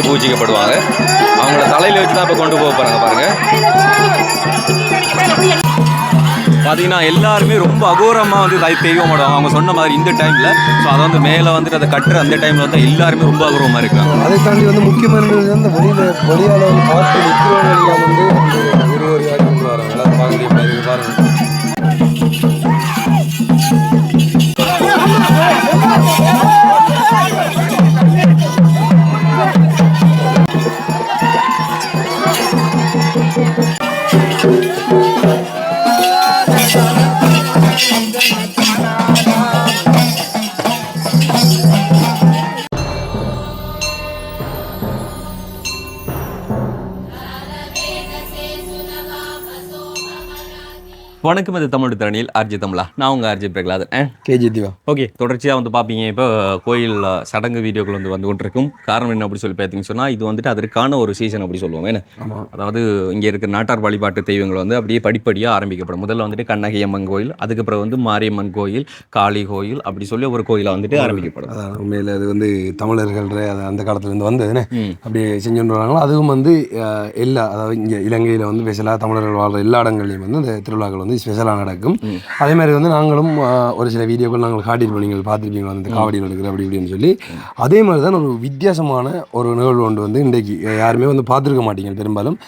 வந்து பூஜிக்கப்படுவாங்க அவங்கள தலையில் வச்சு தான் இப்போ கொண்டு போக போகிறாங்க பாருங்கள் பார்த்தீங்கன்னா எல்லாருமே ரொம்ப அகோரமாக வந்து தை ஆடுவாங்க அவங்க சொன்ன மாதிரி இந்த டைமில் ஸோ அதை வந்து மேலே வந்துட்டு அதை கட்டுற அந்த டைமில் வந்து எல்லாருமே ரொம்ப அகோரமாக இருக்காங்க அதை தாண்டி வந்து முக்கியமானது வந்து வெளியில வெளியால வந்து பார்த்து நிற்கிறவங்க வந்து அந்த ஒரு ஒரு யாரும் கொண்டு வராங்க எல்லாம் பார்க்க முடியாது பாருங்க வணக்கம் இது தமிழ் திறனில் ஆர்ஜி தமிழா. நான் உங்கள் RG Prahaladhan. KG Diva. Okay தொடர்ச்சியாக வந்து பார்ப்பீங்க இப்போ கோயில் சடங்கு வீடியோக்கள் வந்து வந்து கொண்டிருக்கும் காரணம் என்ன அப்படி சொல்லி பார்த்தீங்கன்னு சொன்னால் இது வந்துட்டு அதற்கான ஒரு சீசன் அப்படி சொல்லுவோம் என்ன? அதாவது இங்கே இருக்கிற நாட்டார் வழிபாட்டு தெய்வங்கள் வந்து அப்படியே படிப்படியாக ஆரம்பிக்கப்படும். முதல்ல வந்துட்டு கண்ணகி அம்மன் கோயில் அதுக்கப்புறம் வந்து மாரியம்மன் கோயில் காளி கோயில் அப்படி சொல்லி ஒரு கோயிலை வந்துட்டு ஆரம்பிக்கப்படும். உண்மையில் அது வந்து தமிழர்கள் அந்த காலத்துலேருந்து வந்ததுன்னு. அப்படியே செஞ்சுட்டு வராங்களோ அதுவும் வந்து எல்லா அதாவது இங்கே இலங்கையில் வந்து ஸ்பெஷலாக தமிழர்கள் வாழ்ற எல்லா இடங்கள்லையும் வந்து இந்த திருவிழாக்கள் வந்து ஸ்பெஷலாக நடக்கும். அதே மாதிரி வந்து நாங்களும் ஒரு சில வீடியோக்கள் நாங்கள் காட்டியிருப்போம். நீங்கள் பார்த்துருப்பீங்களா? அந்த காவடியில் எடுக்கிற அப்படி இப்படின்னு சொல்லி. அதே மாதிரி தான் ஒரு வித்தியாசமான ஒரு நிகழ்வு ஒன்று வந்து இன்றைக்கு யாருமே வந்து பார்த்துருக்க மாட்டீங்க பெரும்பாலும்.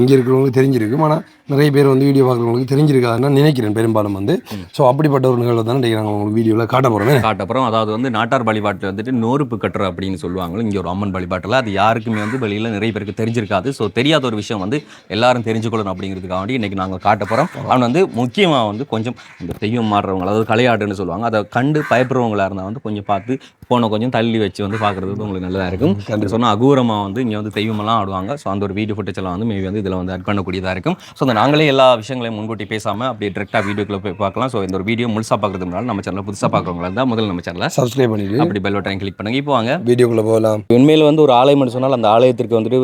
இங்கே இருக்கிறவங்களுக்கு தெரிஞ்சிருக்கும். ஆனால் நிறைய பேர் வந்து வீடியோ பார்க்குறவங்களுக்கு தெரிஞ்சிருக்காதுன்னு நான் நினைக்கிறேன் பெரும்பாலும் வந்து. ஸோ அப்படிப்பட்ட ஒரு நிகழ்வு தான் இன்றைக்கி நாங்கள் உங்களுக்கு வீடியோவில் காட்ட போகிறோம் காட்டப்புறம் அதாவது வந்து நாட்டார் வழிபாட்டில் வந்துட்டு நோறுப்பு கட்டுற அப்படின்னு சொல்லுவாங்க இங்கே ஒரு அம்மன் வழிபாட்டில். அது யாருக்குமே வந்து வெளியில் நிறைய பேருக்கு தெரிஞ்சிருக்காது. ஸோ தெரியாத ஒரு விஷயம் வந்து எல்லாரும் தெரிஞ்சுக்கொள்ளணும் அப்படிங்கிறதுக்காக வேண்டி இன்னைக்கு நாங்கள் காட்ட போகிறோம் அவன் வந்து முக்கியமாக வந்து கொஞ்சம் இந்த தெய்வம் மாறுறவங்க அதாவது கலையாடுன்னு சொல்லுவாங்க. அதை கண்டு பயப்படுறவங்களா இருந்தால் வந்து கொஞ்சம் பார்த்து போனை கொஞ்சம் தள்ளி வச்சு வந்து பார்க்குறது வந்து உங்களுக்கு நல்லதாக இருக்கும். சொன்னால் அகூரமாக வந்து இங்கே வந்து தெய்வமெல்லாம் ஆடுவாங்க. ஸோ அந்த ஒரு வீடியோ ஃபுட்டேஜ் எல்லாம் வந்து மேபி வந்து இதில் வந்து ஆட் பண்ணக்கூடியதாக இருக்கும். ஸோ அந்த நாங்களே எல்லா விஷயங்களையும் முன்கூட்டி பேசாமல் அப்படியே டேரெக்டாக வீடியோக்குள்ள போய் பார்க்கலாம். ஸோ இந்த ஒரு வீடியோ முழுசாக பார்க்கறதுக்கு முன்னாடி நம்ம சேனலை புதுசாக பார்க்குறவங்களா இருந்தால் முதல்ல நம்ம சேனலை சப்ஸ்கிரைப் பண்ணிட்டு அப்படி பெல் பட்டன் கிளிக் பண்ணுங்க. இப்போ வாங்க. வீடியோக்குள்ளே போகலாம். உண்மையில் வந்து ஒரு ஆலயம் என்று சொன்னால் அந்த ஆலயத்திற்கு வந்துட்டு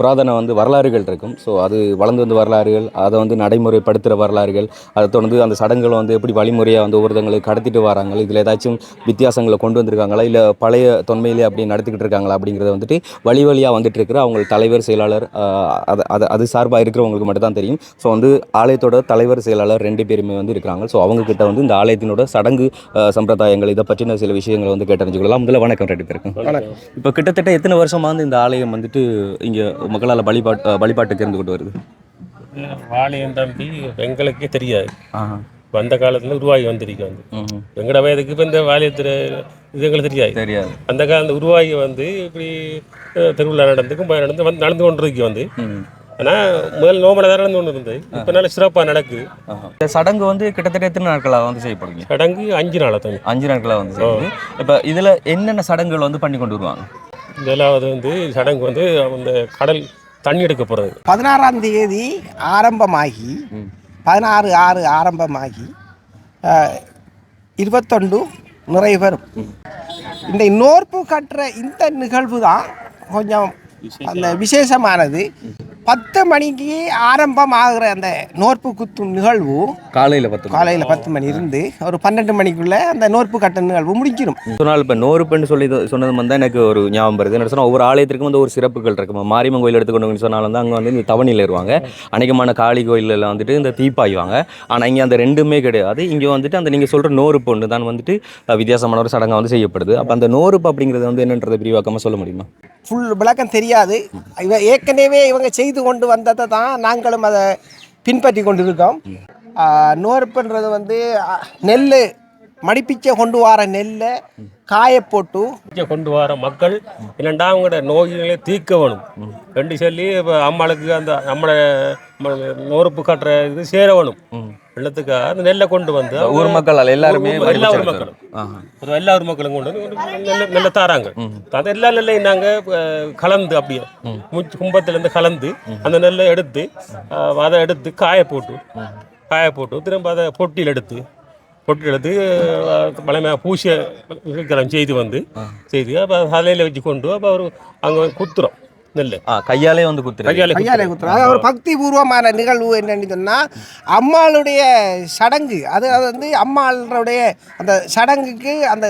புராதன வந்து வரலாறுகள் இருக்கும். ஸோ அது வளர்ந்து வந்த வரலாறுகள் அதை வந்து நடைமுறைப்படுத்துகிற வரலாறுகள் அதை தொடர்ந்து அந்த சடங்குகளை வந்து எப்படி வழிமுறையாக வந்து ஒவ்வொருத்தங்களுக்கு கடத்திட்டு வராங்க இதில் ஏதாச்சும் வித்தியாசங்களை கொண்டு வந்திருக்காங்களா இல்லை பழைய தொன்மையிலே அப்படி நடத்திக்கிட்டு இருக்காங்களா அப்படிங்கிறத வந்துட்டு வழி வழியாக வந்துட்டு இருக்கிற அவங்க தலைவர் செயலாளர் அது அது சார்பாக இருக்கிறவங்களுக்கு மட்டும் தான் தெரியும். ஸோ வந்து ஆலயத்தோட தலைவர் செயலாளர் ரெண்டு பேருமே வந்து இருக்கிறாங்க. ஸோ அவங்க கிட்ட வந்து இந்த ஆலயத்தினோட சடங்கு சம்பிரதாயங்கள் இதை பற்றின சில விஷயங்களை வந்து கேட்டறிஞ்சுக்கலாம். முதல்ல வணக்கம் ரெண்டு பேருக்கும். இப்போ கிட்டத்தட்ட எத்தனை வருஷமா வந்து இந்த ஆலயம் வந்துட்டு இங்கே மக்களால் வழிபாட்டு வழிபாட்டுக்கு இருந்து கொண்டு வருது? வாழையும் தம்பி எங்களுக்கே தெரியாது. வந்த காலத்துல உருவாகி வந்திருக்கு வந்து. எங்கட வயதுக்கு இப்போ இந்த வாழையத்தில் இது எங்களுக்கு தெரியாது. தெரியாது. அந்த காலம் உருவாகி வந்து இப்படி திருவிழா நடந்து கும்பம் நடந்து வந்து நடந்து கொண்டு இருக்கு வந்து. ஆனால் முதல் தான் நடந்து கொண்டு இருந்தது. இப்போ நல்ல சிறப்பாக நடக்குது. இந்த சடங்கு வந்து கிட்டத்தட்ட எத்தனை நாட்களாக வந்து செய்யப்படுங்க? சடங்கு அஞ்சு நாளா தம்பி அஞ்சு நாட்களாக வந்து செய்யுது. இப்போ இதில் என்னென்ன சடங்குகள் வந்து பண்ணி கொண்டு வருவாங்க? முதலாவது வந்து சடங்கு வந்து அந்த கடல் தண்ணி எடுக்க போகிறது பதினாறாம் தேதி ஆரம்பமாகி பதினாறு ஆறு ஆரம்பமாகி இருபத்தொண்டு நிறைவேறும். இந்த நோற்பு கட்டுற இந்த நிகழ்வு தான் கொஞ்சம் அந்த விசேஷமானது. பத்து மணிக்கு ஆரம்பமாகிற அந்த நோற்பு குத்தும் நிகழ்வு காலையில் பத்து. காலையில் பத்து மணி இருந்து ஒரு பன்னெண்டு மணிக்குள்ள அந்த நோற்பு கட்ட நிகழ்வு முடிக்கணும் சொன்னால் இப்போ நோறுப்புன்னு சொல்லி சொன்னது வந்து எனக்கு ஒரு ஞாபகம் வருது. என்ன சொன்னால் ஒவ்வொரு ஆலயத்திற்கும் வந்து ஒரு சிறப்புகள் இருக்கும் மாரியம்மன் கோயில் எடுத்துக்கொண்டு சொன்னாலும் வந்து அங்கே வந்து இந்த தவணியில் இருவாங்க அநேகமான காளி கோயிலில் வந்துட்டு இந்த தீப்பாய்வாங்க. ஆனால் இங்கே அந்த ரெண்டுமே கிடையாது. இங்கே வந்துட்டு அந்த நீங்கள் சொல்கிற நோறுப்பு ஒன்று தான் வந்துட்டு வித்தியாசமான ஒரு சடங்காக வந்து செய்யப்படுது. அப்போ அந்த நோறுப்பு அப்படிங்கிறது வந்து என்னன்றதை விரிவாக்கமாக சொல்ல முடியுமா? ஃபுல் விளக்கம் தெரியாது. இவ ஏற்கனவே இவங்க செய்து கொண்டு வந்ததை தான் நாங்களும் அதை பின்பற்றி கொண்டிருக்கோம். நோர்ப்புன்றது வந்து நெல் மடிப்பிச்ச கொண்டு வர நெல்லை காய போட்டு கொண்டு வர மக்கள் என்னண்டா அவங்களோட நோய்களை தீர்க்க வேணும். ரெண்டு சொல்லி இப்போ அம்மாளுக்கு அந்த நம்மளை நோறுப்பு கட்டுற இது சேர வேணும். வெள்ளத்துக்காக அந்த நெல்லை கொண்டு வந்து ஊர் மக்கள் எல்லாருமே எல்லா ஊர் மக்களும். எல்லா ஊர் மக்களும் கொண்டு வந்து நெல்லை தாராங்க. அது எல்லா நெல்லையும் நாங்கள் கலந்து அப்படியே கும்பத்துலேருந்து கலந்து அந்த நெல்லை எடுத்து அதை எடுத்து காய போட்டு காய போட்டு திரும்ப அதை பொட்டியில் எடுத்து பொட்டியில் எடுத்து பழமையாக பூசிய செய்து வந்து செய்து அப்போ தலையில் வச்சு கொண்டு அப்போ அவர் அங்கே குத்துறோம். நெல் ஆ கையாலே வந்து குத்துறது. கையால் கையாலே குத்துறோம் அது ஒரு பக்தி பூர்வமான நிகழ்வு என்னன்னு சொன்னால் அம்மாளுடைய சடங்கு. அது அது வந்து அம்மாளுடைய அந்த சடங்குக்கு அந்த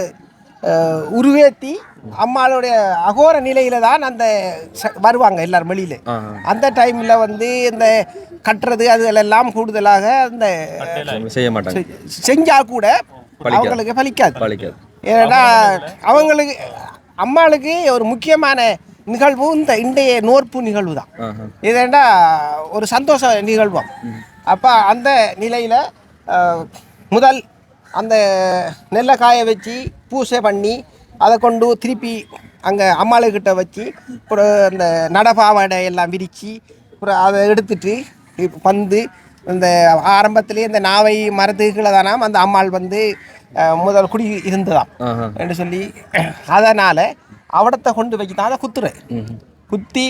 உருவேத்தி அம்மாளுடைய அகோர நிலையில தான் அந்த ச- வருவாங்க எல்லாரும் வெளியில. அந்த டைம்ல வந்து இந்த கட்டுறது அதுகளெல்லாம் கூடுதலாக அந்த செய்ய மாட்டாங்க. செஞ்சா கூட அவங்களுக்கு பலிக்காது பழிக்காது. ஏன்னா அவங்களுக்கு அம்மாளுக்கு ஒரு முக்கியமான நிகழ்வு இந்த இன்றைய நோற்பு நிகழ்வு தான். இதேண்டா ஒரு சந்தோஷ நிகழ்வாம் அப்போ அந்த நிலையில் முதல் அந்த நெல்லை காய வச்சு பூசை பண்ணி அதை கொண்டு திருப்பி அங்கே அம்மாளுக்கிட்ட வச்சு அப்புறம் அந்த நடபாவாடை எல்லாம் விரித்து அப்புறம் அதை எடுத்துட்டு வந்து இந்த ஆரம்பத்திலே இந்த நாவை மரத்துக்குள்ள தானாம் அந்த அம்மாள் வந்து முதல் குடி இருந்ததாம். என்று சொல்லி அதனால் அவடத்தை கொண்டு வச்சு தான் அதை குத்துறேன். குத்தி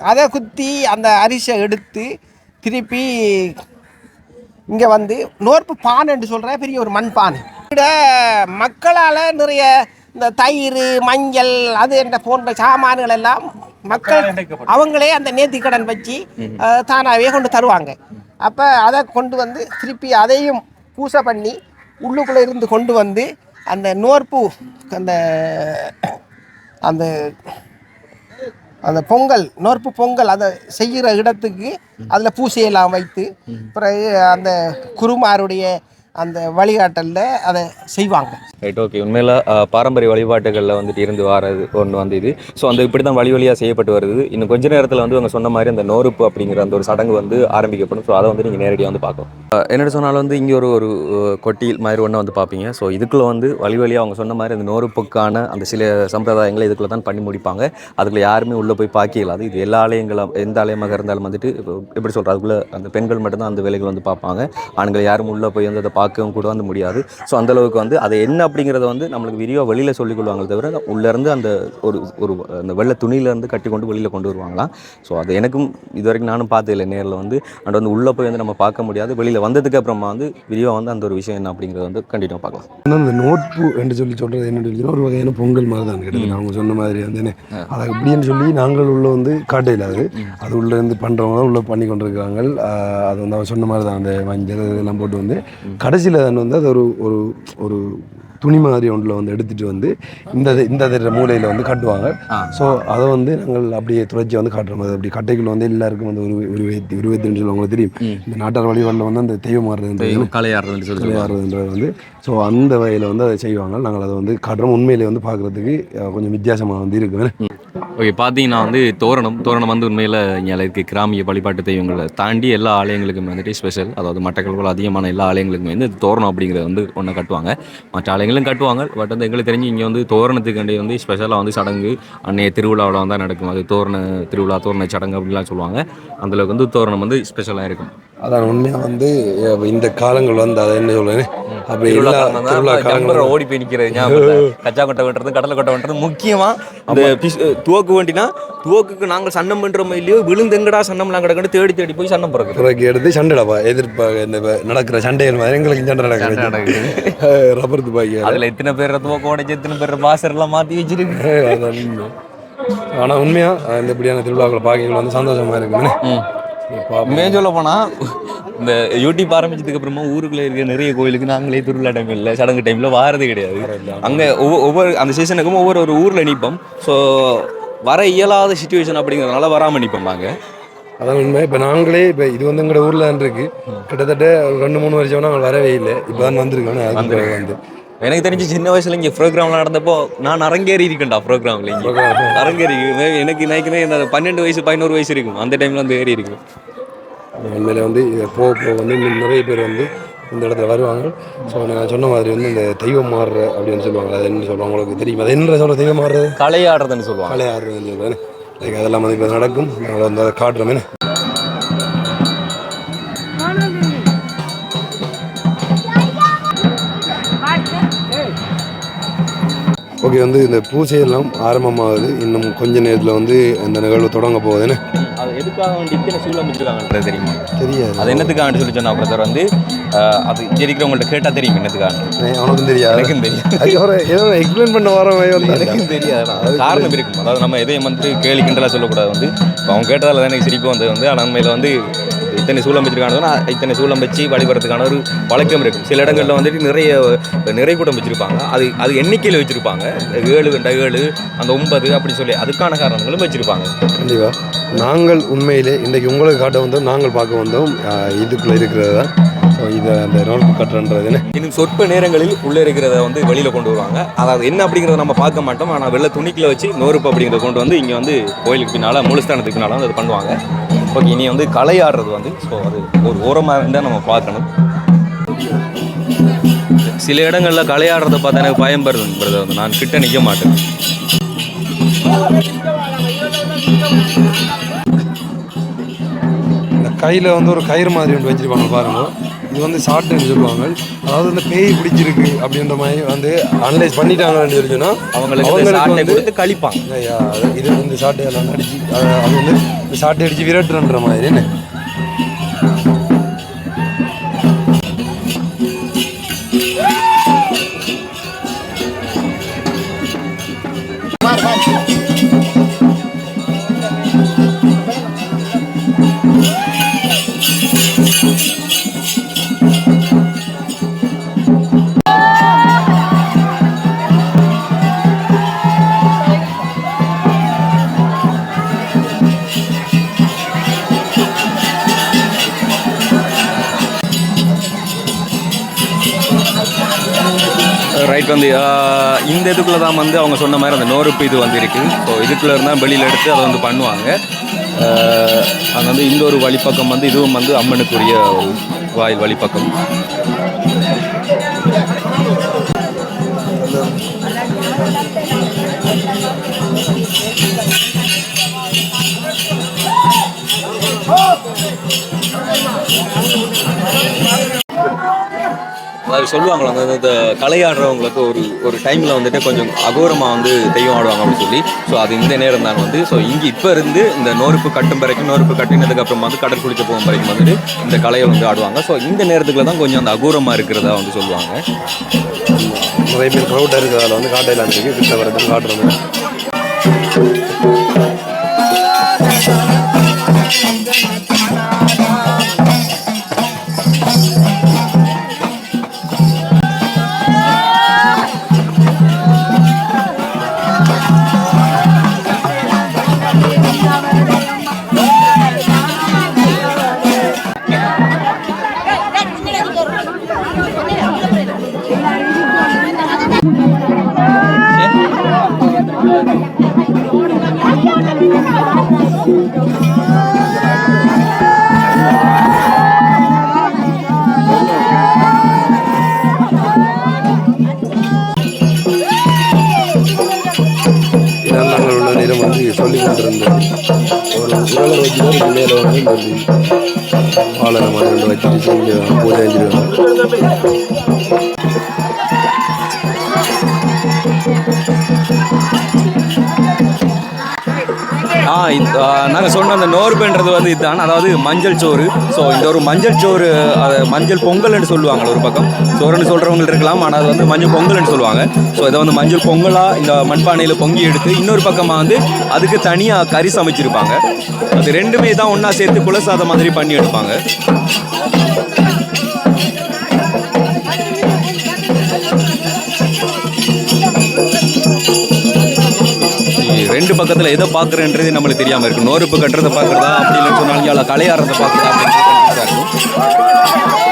அதை குத்தி அந்த அரிசை எடுத்து திருப்பி இங்கே வந்து நோற்பு பானை என்று சொல்கிற பெரிய ஒரு மண் பானை. இட மக்களால் நிறைய இந்த தயிர் மஞ்சள் அது என்ற போன்ற சாமான்கள் எல்லாம் மக்கள் அவங்களே அந்த நேர்த்திக்கடன் வச்சு அஹ், தானாகவே கொண்டு தருவாங்க. அப்போ அதை கொண்டு வந்து திருப்பி அதையும் பூசை பண்ணி உள்ளுக்குள்ளே இருந்து கொண்டு வந்து அந்த நோற்பு அந்த அந்த அந்த பொங்கல் நோற்பு பொங்கல் அதை செய்கிற இடத்துக்கு அதில் பூசையெல்லாம் வைத்து பிறகு அந்த குருமாருடைய அந்த வழிகாட்டலில் அதை செய்வாங்க. ரைட் ஓகே உண்மையில் பாரம்பரிய வழிபாட்டுகளில் வந்துட்டு இருந்து வரது ஒன்று வந்து இது. ஸோ அந்த இப்படி தான் வழி வழியாக செய்யப்பட்டு வருது. இன்னும் கொஞ்ச நேரத்தில் வந்து அவங்க சொன்ன மாதிரி அந்த நோறுப்பு அப்படிங்கிற அந்த ஒரு சடங்கு வந்து ஆரம்பிக்கப்படும். ஸோ அதை வந்து நீங்கள் நேரடியாக வந்து பார்க்கும் என்னோட சொன்னாலும் வந்து இங்கே ஒரு ஒரு கொட்டியில் மாதிரி ஒன்று வந்து பார்ப்பீங்க. ஸோ இதுக்குள்ளே வந்து வழி வழியாக அவங்க சொன்ன மாதிரி அந்த நோறுப்புக்கான அந்த சில சம்பிரதாயங்களை இதுக்குள்ளே தான் பண்ணி முடிப்பாங்க. அதுக்குள்ள யாருமே உள்ளே போய் பார்க்கலாது இது எல்லா ஆலயங்களும் எந்த ஆலயமாக இருந்தாலும் வந்துட்டு இப்போ எப்படி சொல்கிறது அதுக்குள்ளே அந்த பெண்கள் மட்டும்தான் அந்த வேலைகள் வந்து பார்ப்பாங்க. ஆண்கள் யாரும் உள்ளே போய் வந்து அதை பார்க்கவும் கூட வந்து முடியாது. ஸோ அந்த அளவுக்கு வந்து அது என்ன அப்படிங்கிறத வந்து நம்மளுக்கு விரிவாக வெளியில் சொல்லிக் கொள்வாங்களே தவிர உள்ளேருந்து அந்த ஒரு ஒரு அந்த வெள்ளை துணியிலேருந்து கட்டி கொண்டு வெளியில் கொண்டு வருவாங்களாம். ஸோ அது எனக்கும் இது வரைக்கும் நானும் பார்த்ததில்லை. நேரில் வந்து அண்ட் வந்து உள்ளே போய் வந்து நம்ம பார்க்க முடியாது. வெளியில் வந்ததுக்கு அப்புறமா வந்து விரிவாக வந்து அந்த ஒரு விஷயம் என்ன அப்படிங்கிறத வந்து கண்டிப்பாக பார்க்கலாம். ஆனால் இந்த நோட்பு என்று சொல்லி சொல்கிறது என்ன ஒரு வகையான பொங்கல் மாதிரி தான் கிட்டத்தட்ட அவங்க சொன்ன மாதிரி வந்து அதை எப்படின்னு சொல்லி நாங்கள் உள்ள வந்து காட்டையில் அது அது உள்ள இருந்து பண்ணுறவங்க தான் உள்ள பண்ணி கொண்டிருக்கிறாங்க. அது வந்து அவன் சொன்ன மாதிரி தான். அந்த மஞ்சள் இதெல்லாம் போட்டு வந்து கடைசியில் தான் வந்து அது ஒரு ஒரு ஒரு துணி மாதிரி ஒன்றில் வந்து எடுத்துகிட்டு வந்து இந்த இந்த மூலையில் வந்து கட்டுவாங்க. ஸோ அதை வந்து நாங்கள் அப்படியே துளைச்சி வந்து காட்டுறோம் அது அப்படி கட்டைக்குள்ள வந்து எல்லாருக்கும் வந்து ஒரு உருவத்தி உருவத்தின்னு சொல்லி உங்களுக்கு தெரியும் இந்த நாட்டார் வழிபாடில் வந்து அந்த தெய்வம் சொல்லுவாங்க. விளையாடுறதுன்றது வந்து ஸோ அந்த வகையில் வந்து அதை செய்வாங்க. நாங்கள் அதை வந்து காட்டுறோம். உண்மையிலே வந்து பார்க்குறதுக்கு கொஞ்சம் வித்தியாசமாக வந்து இருக்குது ஓகே பார்த்தீங்கன்னா வந்து தோரணம் தோரணம் வந்து உண்மையில் இங்கே இருக்க கிராமிய வழிபாட்டு தெய்வங்களை தாண்டி எல்லா ஆலயங்களுக்கும் வந்துட்டு ஸ்பெஷல் அதாவது மட்டக்களப்பில் அதிகமான எல்லா ஆலயங்களுக்கும் வந்து தோரணம் அப்படிங்கிறத வந்து ஒன்று கட்டுவாங்க. மற்ற ஆலயங்களும் கட்டுவாங்க. பட் வந்து எங்களுக்கு தெரிஞ்சு இங்கே வந்து தோரணத்துக்காண்டி வந்து ஸ்பெஷலாக வந்து சடங்கு அன்னைய திருவிழாவில் தான் நடக்கும். அது தோரண திருவிழா தோரண சடங்கு அப்படிலாம் சொல்லுவாங்க. அந்தளவுக்கு வந்து தோரணம் வந்து ஸ்பெஷலாக இருக்கும். அதான் உண்மையாக வந்து இந்த காலங்கள் வந்து அதை என்ன சொல்றேன் அப்படி திருவிழா எல்லா காலங்களும் ஓடி போய் நிற்கிறது ஞாபகம் கச்சா கொட்டை வெட்டுறது கடலை கொட்டை வெட்டுறது முக்கியமா அந்த துவக்கு வேண்டினா துவக்குக்கு நாங்கள் சன்னம் பண்றோமோ இல்லையோ விழுந்து எங்கடா சன்னம்லாம் கிடக்கணும் தேடி தேடி போய் சன்னம் பிறகு பிறகு எடுத்து சண்டைடாப்பா எதிர்ப்பா இந்த நடக்கிற சண்டைகள் மாதிரி எங்களுக்கு சண்டை நடக்குது. ரப்பர் துப்பாக்கி அதுல எத்தனை பேர் துவக்க உடைச்சு எத்தனை பேர் பாசர் எல்லாம் மாத்தி வச்சிருக்கு. அதான் உண்மை. ஆனா உண்மையா அஹ், இந்த இப்படியான திருவிழாக்களை பார்க்கல வந்து சந்தோஷமா இருக்குன்னு உண்மையாக சொல்ல போனா இந்த யூடியூப் ஆரம்பிச்சதுக்கு அப்புறமா ஊருக்குள்ள இருக்க நிறைய கோயிலுக்கு நாங்களே திருவிழா டைம்ல சடங்கு டைம்ல வாரது கிடையாது. அங்க ஒவ்வொரு ஒவ்வொரு அந்த சீசனுக்கும் ஒவ்வொரு ஒரு ஊர்ல நிற்போம் ஸோ வர இயலாத சுச்சுவேஷன் அப்படிங்கிறதுனால வராம நிற்போம் அதான் உண்மை. இப்போ நாங்களே இப்போ இது வந்து எங்களோட ஊரில் தான் இருக்கு. கிட்டத்தட்ட ஒரு ரெண்டு மூணு வருஷம் நாங்கள் வரவே இல்லை. இப்போ தான் வந்திருக்கோம். வந்து எனக்கு தெரிஞ்சு சின்ன வயசுல இங்க ப்ரோக்ராம்லாம் நடந்தப்போ நான் அரங்கேறி இருக்கேன்டா ப்ரோக்ராம்ல இங்க. அரங்கேறி எனக்கு நினைக்கிறேன் இந்த பன்னெண்டு வயசு பதினோரு வயசு இருக்கும். அந்த டைம்ல வந்து ஏறி இருக்கும் உண்மையில வந்து போக போக வந்து நிறைய பேர் வந்து இந்த இடத்துல வருவாங்க. ஸோ நான் சொன்ன மாதிரி வந்து இந்த தெய்வம் மாறுற அப்படின்னு சொல்லுவாங்க. அது என்ன சொல்லுவாங்க? உங்களுக்கு தெரியும்? அது என்ன சொல்ற தெய்வம் மாறுறது? கலையாடுறதுன்னு சொல்லுவாங்க. காலை ஆடுறதுன்னு சொல்கிறேன் லைக் அதெல்லாம் வந்து இப்போ நடக்கும். நாங்கள் வந்து அதை காட்டுறோமே ஓகே வந்து இந்த பூஜையெல்லாம் ஆரம்பமாகுது. இன்னும் கொஞ்ச நேரத்தில் வந்து இந்த நிகழ்வு தொடங்க போகுதுன்னு. அது எதுக்காக வேண்டி இத்தனை சூழல் வச்சிருக்காங்கன்றது தெரியுமா? தெரியாது. அது என்னத்துக்காக சொல்லி சொன்னா பிரதர் வந்து அது இங்க இருக்கிறவங்கள்ட்ட கேட்டா தெரியும் என்னத்துக்காக அவனுக்கும் தெரியாது. எனக்கும் தெரியும் அதுக்கப்புறம் ஏதோ எக்ஸ்பிளைன் பண்ண வர வந்து. எனக்கும் தெரியாது. அது காரணம் இருக்கும். அதாவது நம்ம எதையும் வந்து கேலி கிண்டலா சொல்லக்கூடாது வந்து. அவங்க கேட்டதால தான் எனக்கு சிரிப்பு வந்தது வந்து. ஆனால் உண்மையில வந்து இத்தனை சூளம் வச்சிருக்காங்கன்னா இத்தனை சூளம் வச்சு வழிபடுறதுக்கான ஒரு வழக்கம் இருக்கும். சில இடங்களில் வந்துட்டு நிறைய நிறை கூட்டம் வச்சிருப்பாங்க. அது அது எண்ணிக்கையில் வச்சிருப்பாங்க. ஏழு ரெண்டா ஏழு அந்த ஒன்பது அப்படி சொல்லி அதுக்கான காரணங்களும் வச்சிருப்பாங்க. கண்டிப்பாக நாங்கள் உண்மையிலே இன்றைக்கு உங்களுக்கு காட்ட வந்தோம் நாங்கள் பார்க்க வந்தோம். இதுக்குள்ளே இருக்கிறது? தான் ஸோ இதை அந்த கட்டுறன்றது என்ன? இன்னும் சொற்ப நேரங்களில் உள்ளே இருக்கிறத வந்து வெளியில் கொண்டு வருவாங்க. அதாவது என்ன அப்படிங்கிறத நம்ம பார்க்க மாட்டோம். ஆனால் வெள்ளை துணிக்கில் வச்சு நோறுப்பு அப்படிங்கிறத கொண்டு வந்து இங்கே வந்து கோயிலுக்கு பின்னால் மூலஸ்தானத்துக்கு பின்னால் வந்து அது பண்ணுவாங்க. ஓகே இனி வந்து கலையாடுறது வந்து ஸோ அது ஒரு ஓரமாக இருந்தால் நம்ம பார்க்கணும். சில இடங்களில் கலையாடுறத பார்த்தா எனக்கு பயம் வருது பிரதர் வந்து நான் கிட்ட நிற்க மாட்டேன். இந்த கையில் வந்து ஒரு கயிறு மாதிரி ஒன்று வச்சுருப்பாங்க பாருங்க. இது வந்து ஷார்ட்னு சொல்லுவாங்க. அதாவது இந்த பேய் பிடிச்சிருக்கு அப்படின்ற மாதிரி வந்து அனலைஸ் பண்ணிட்டாங்கன்னு தெரிஞ்சுன்னா அவங்களுக்கு இந்த சாட்டை கொடுத்து கழிப்பாங்க. இது வந்து சாட்டை எல்லாம் அடிச்சு அது வந்து இந்த சாட்டை அடிச்சு விரட்டுறன்ற மாதிரி என்ன? லைக் வந்து இந்த இதுக்குள்ள தான் வந்து அவங்க சொன்ன மாதிரி அந்த நோறுப்பு இது வந்து இருக்குது ஸோ இதுக்குள்ள இருந்தால் வெளியில் எடுத்து அதை வந்து பண்ணுவாங்க. அங்கே அது வந்து இந்த ஒரு வழிப்பக்கம் வந்து இதுவும் வந்து அம்மனுக்குரிய வாயில் வழிப்பக்கம். அது சொல்லுவாங்களா அந்த இந்த கலையாடுறவங்களுக்கு ஒரு ஒரு டைமில் வந்துட்டு கொஞ்சம் அகோரமாக வந்து தெய்வம் ஆடுவாங்க அப்படின்னு சொல்லி. ஸோ அது இந்த நேரம் தான் வந்து. ஸோ இங்கே இப்போ இருந்து இந்த நோறுப்பு கட்டும் வரைக்கும் நோறுப்பு கட்டினதுக்கப்புறமா வந்து கடற்குளிக்க போகும் வரைக்கும் வந்துட்டு இந்த கலையை வந்து ஆடுவாங்க. ஸோ இந்த நேரத்துக்குள்ள தான் கொஞ்சம் அந்த அகோரமாக இருக்கிறதா வந்து சொல்லுவாங்க. நிறைய பேர் க்ரௌட்டாக இருக்கிறதால வந்து காட்டையில் இருக்கு. கிட்ட வரதுக்கு காட்டுறது. ஒரு உரலை மேலே வந்து மாதிரி. ரெண்டு வச்சுட்டு செஞ்சு பூஜை செஞ்சிருக்காங்க நாங்கள் சொன்ன அந்த நோர்புன்றது வந்து இதுதான் அதாவது மஞ்சள் சோறு. ஸோ இந்த ஒரு மஞ்சள் சோறு அதை மஞ்சள் பொங்கல்னு சொல்லுவாங்க ஒரு பக்கம். சோறுன்னு சொல்கிறவங்க இருக்கலாம் ஆனால் அது வந்து மஞ்சள் பொங்கல்னு சொல்லுவாங்க. ஸோ இதை வந்து மஞ்சள் பொங்கலாக இந்த மண்பானையில் பொங்கி எடுத்து இன்னொரு பக்கமாக வந்து அதுக்கு தனியாக கறி சமைச்சிருப்பாங்க. அது ரெண்டுமே தான் ஒன்றா சேர்த்து குலசாதம் மாதிரி பண்ணி எடுப்பாங்க. ரெண்டு பக்கத்தில் எதை பார்க்குறேன்றது நம்மளுக்கு தெரியாமல் இருக்கும். நோருப்பு கட்டுறதை பார்க்குறதா? அப்படின்னு சொன்னாலும் கலையாடுறதை பார்க்குறதா அப்படின்றது இருக்கும்.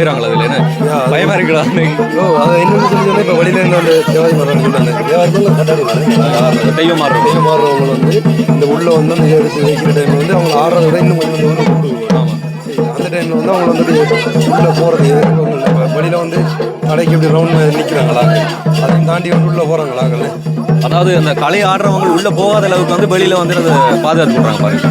பாயிறாங்களா அதில் என்ன? பயமாக இருக்குடா. ஓ அதை என்னன்னு சொல்லி சொன்னா இப்போ வெளியில இருந்து வந்து தேவாதி மரம் சொன்னாங்க தேவாதி கட்டாடி தெய்வம் மாறுறோம் தெய்வம் மாறுறவங்க வந்து இந்த உள்ள வந்து அந்த எடுத்து வைக்கிற டைம் வந்து அவங்க ஆடுறத விட இன்னும் கொஞ்சம் தூரம் அந்த டைம்ல வந்து அவங்க வந்துட்டு உள்ள போறது. வெளியில வந்து கடைக்கு இப்படி ரவுண்ட் நிற்கிறாங்களா அதையும் தாண்டி வந்து உள்ள போறாங்களா அதாவது அந்த கலை ஆடுறவங்க உள்ள போகாத அளவுக்கு வந்து வெளியில வந்து அதை பாதுகாத்து போடுறாங்க பாருங்க.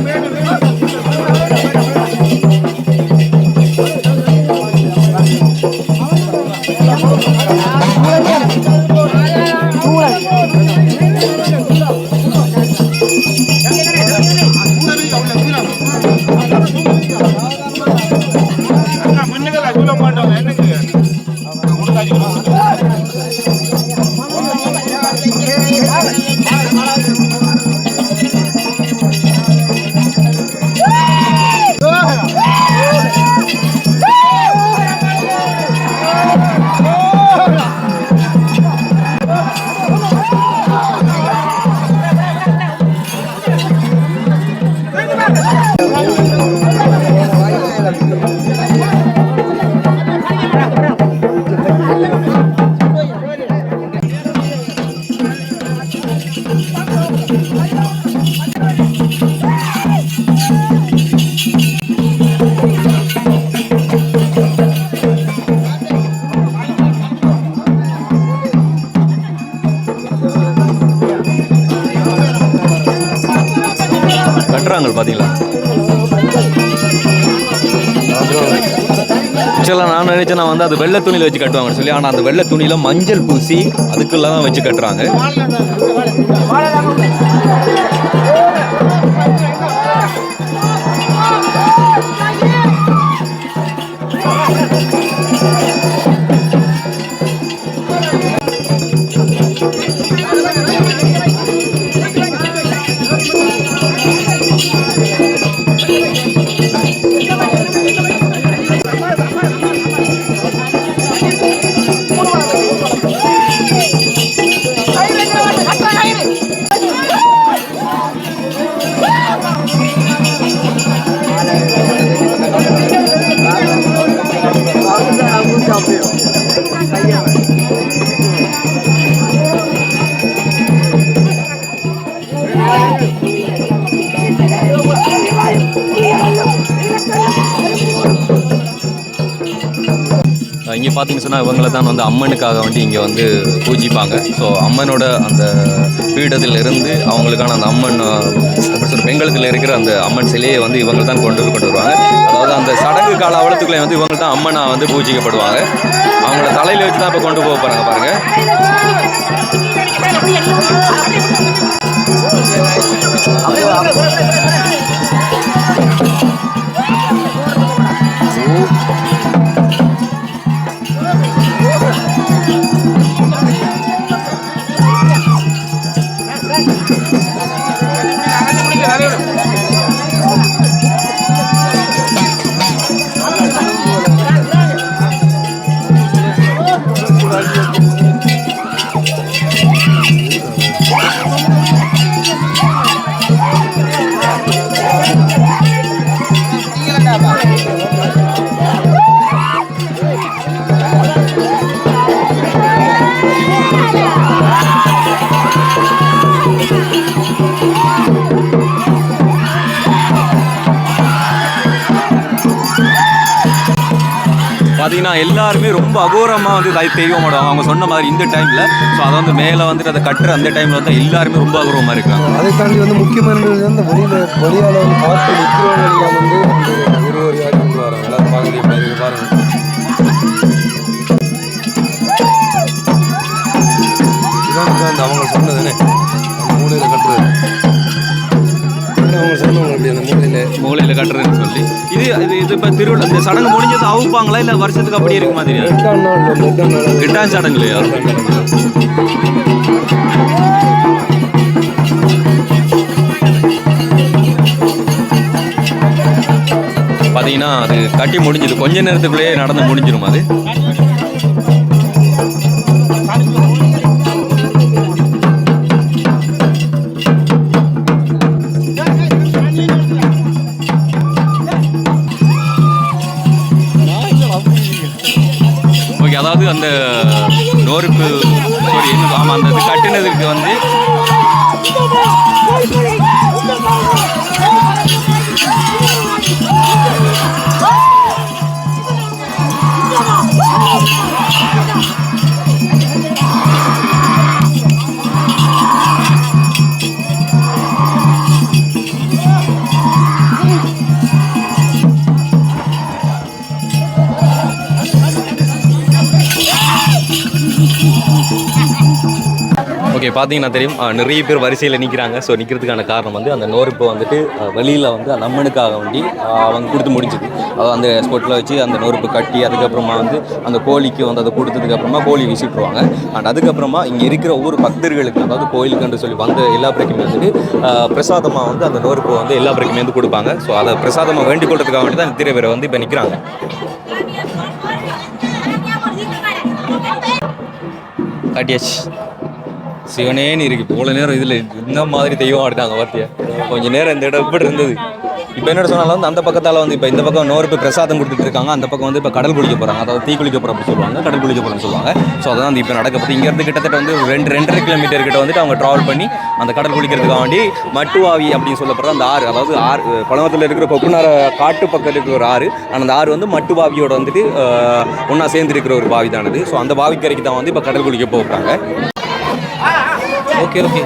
அது வெள்ளை துணியில் வச்சு கட்டுவாங்கன்னு சொல்லி ஆனால் அந்த வெள்ளை துணியில மஞ்சள் பூசி அதுக்குள்ளே தான் வச்சு கட்டுறாங்க இங்கே பார்த்தீங்கன்னு சொன்னால் இவங்களை தான் வந்து அம்மனுக்காக வந்து இங்கே வந்து பூஜிப்பாங்க ஸோ அம்மனோட அந்த பீடத்தில் இருந்து அவங்களுக்கான அந்த அம்மன் அஹ், எப்படி சொல்ற இருக்கிற அந்த அம்மன் சிலையை வந்து இவங்க தான் கொண்டு கொண்டு வருவாங்க அதாவது அந்த சடங்கு கால அவலத்துக்குள்ளே வந்து இவங்க தான் அம்மனாக வந்து பூஜிக்கப்படுவாங்க அவங்கள தலையில் வச்சு தான் இப்போ கொண்டு போக போகிறாங்க பாருங்கள் ஏன்னா எல்லாருமே ரொம்ப அகோரமாக வந்து தை தெய்வம் ஆடுவாங்க. அவங்க சொன்ன மாதிரி இந்த டைமில் ஸோ அதை வந்து மேலே வந்துட்டு அதை கட்டுற அந்த டைமில் வந்து எல்லாருமே ரொம்ப அகோரமாக இருக்காங்க. அதை தாண்டி வந்து முக்கியமான வந்து வெளியில் வெளியால் வந்து பார்த்து நிற்கிறவங்க வந்து ஒரு ஒரு ஆடி கொண்டு வராங்க. எல்லாரும் பாருங்க. இதான் அவங்க சொன்னதுன்னு மூலையில் கட்டுறது. மூலையில் மூலையில் கட்டுறதுன்னு சொல்லி. இது இது இது இப்போ திருவிழா இந்த சடங்கு முடிஞ்சது அவுப்பாங்களா இல்லை வருஷத்துக்கு அப்படியே இருக்க மாதிரி எட்டாம் சடங்கு இல்லையா பார்த்தீங்கன்னா அது கட்டி முடிஞ்சது. கொஞ்ச நேரத்துக்குள்ளேயே நடந்து முடிஞ்சிடும் அது. ஓகே அதாவது அந்த நோருக்கு சாரி என்ன ஆமாம் அந்த கட்டினதுக்கு வந்து ஓகே பார்த்தீங்கன்னா தெரியும் நிறைய பேர் வரிசையில் நிற்கிறாங்க ஸோ நிற்கிறதுக்கான காரணம் வந்து அந்த நோறுப்பு வந்துட்டு வெளியில் வந்து அந்த அம்மனுக்காக வேண்டி அவங்க கொடுத்து முடிஞ்சுது. அதாவது அந்த ஸ்பாட்டில் வச்சு அந்த நோறுப்பு கட்டி அதுக்கப்புறமா வந்து அந்த கோழிக்கு வந்து அதை கொடுத்ததுக்கப்புறமா கோழி வீசிட்டுருவாங்க. அண்ட் அதுக்கப்புறமா இங்கே இருக்கிற ஒவ்வொரு பக்தர்களுக்கு அதாவது கோயிலுக்குன்னு சொல்லி வந்த எல்லா பிறக்குமே வந்துட்டு பிரசாதமாக வந்து அந்த நோறுப்பை வந்து எல்லா பிறக்குமே வந்து கொடுப்பாங்க. ஸோ அதை பிரசாதமாக வேண்டிக் கொள்றதுக்காக வேண்டி தான் திரை பேரை வந்து இப்போ நிற்கிறாங்க கட்டியாச்சு. சிவனேன்னு இருக்கு. போல நேரம் இதில் இந்த மாதிரி தெய்வம் ஆடிட்டாங்க பார்த்தியா? கொஞ்ச நேரம் இந்த இடம் எப்படி இருந்தது? இப்போ என்னோட சொன்னாலும் வந்து அந்த பக்கத்தால் வந்து இப்போ இந்த பக்கம் நூறு பேர் பிரசாதம் கொடுத்துட்டு இருக்காங்க. அந்த பக்கம் வந்து இப்போ கடல் குளிக்க போகிறாங்க அதாவது தீ குளிக்க போகிறோம் சொல்லுவாங்க கடல் குளிக்க போகிறோம்னு சொல்லுவாங்க. ஸோ அதான் வந்து இப்போ நடக்க இங்கேருந்து கிட்டத்தட்ட வந்து ரெண்டு ரெண்டரை கிலோமீட்டர் கிட்ட வந்துட்டு அவங்க ட்ராவல் பண்ணி அந்த கடல் குளிக்கிறதுக்காக வேண்டி மட்டுவாவி அப்படின்னு சொல்லப்படுற அந்த ஆறு அதாவது ஆறு பழமத்தில் இருக்கிற கொக்குனார காட்டு பக்கத்தில் இருக்கிற ஒரு ஆறு ஆனால் அந்த ஆறு வந்து மட்டுவாவியோட வந்துட்டு ஒன்றா சேர்ந்து இருக்கிற ஒரு பாவி தானது ஸோ அந்த பாவிக்கரைக்கு தான் வந்து இப்போ கடல் குளிக்க போகிறாங்க ஓகே ஓகே.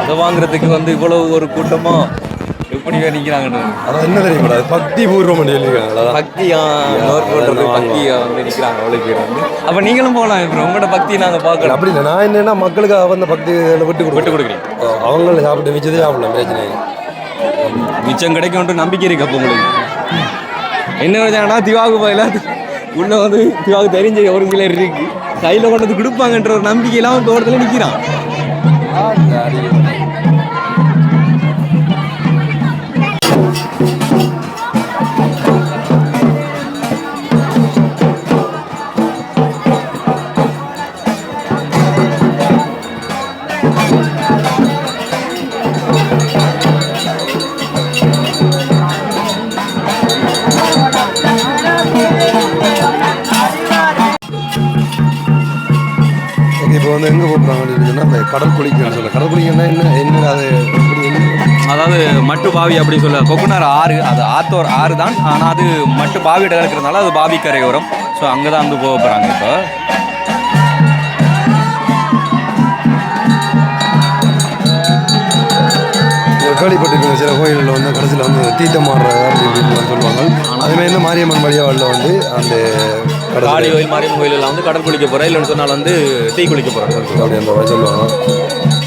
அதை வாங்குறதுக்கு வந்து இவ்வளவு ஒரு கூட்டமா எப்படி நிற்கிறாங்கன்னு அதான் என்ன தெரியுமா பக்தி பூர்வம் சொல்லியிருக்காங்க பக்தியா நோர் போடுறது பக்தியா வந்து நிற்கிறாங்க அவ்வளோ பேர் வந்து அப்போ நீங்களும் போகலாம் இப்போ உங்களோட பக்தியை நாங்கள் பார்க்கலாம் அப்படி இல்லை நான் என்னன்னா மக்களுக்கு அந்த பக்தி விட்டு விட்டு கொடுத்து கொடுக்குறீங்க. அவங்கள சாப்பிட்டு மிச்சதே சாப்பிடலாம் பிரச்சனை. மிச்சம் கிடைக்கும்ன்ற நம்பிக்கை இருக்கு அப்போ உங்களுக்கு. என்ன வச்சாங்கன்னா திவாகு பயில. உள்ள வந்து திவாகு தெரிஞ்ச ஒரு சிலர் இருக்கு. கையில் கொண்டு வந்து கொடுப்பாங்கன்ற ஒரு நம்பிக்கையெல்லாம் தோட்டத்தில் நிற்கிறான் குளிக்கன்னு சொல்ல. கடல் குளிக்கன்னா என்ன? என்ன அது? அதாவது மட்டு பாவி அப்படி சொல்ல. கொக்குனார் ஆறு அது ஆத்தோர் ஆறு தான். ஆனால் அது மட்டு பாவியிட இருக்கிறதுனால அது பாவி கரையோரம். ஸோ அங்கே தான் வந்து போக போகிறாங்க இப்போ. கேள்விப்பட்டிருக்கோம் சில கோயில்களில் வந்து கடைசியில் வந்து தீர்த்தம் மாறுறது அப்படி இப்படின்னு சொல்லுவாங்க. அதேமாதிரி இந்த மாரியம்மன் வழியாவில் வந்து அந்த கடல் கோயில் மாரியம்மன் கோயிலெல்லாம் வந்து கடல் குளிக்க போகிறேன் இல்லைன்னு சொன்னால் வந்து தீ குளிக்க போகிறேன் அப்படி அந்த மாதிரி சொல்லுவாங்க.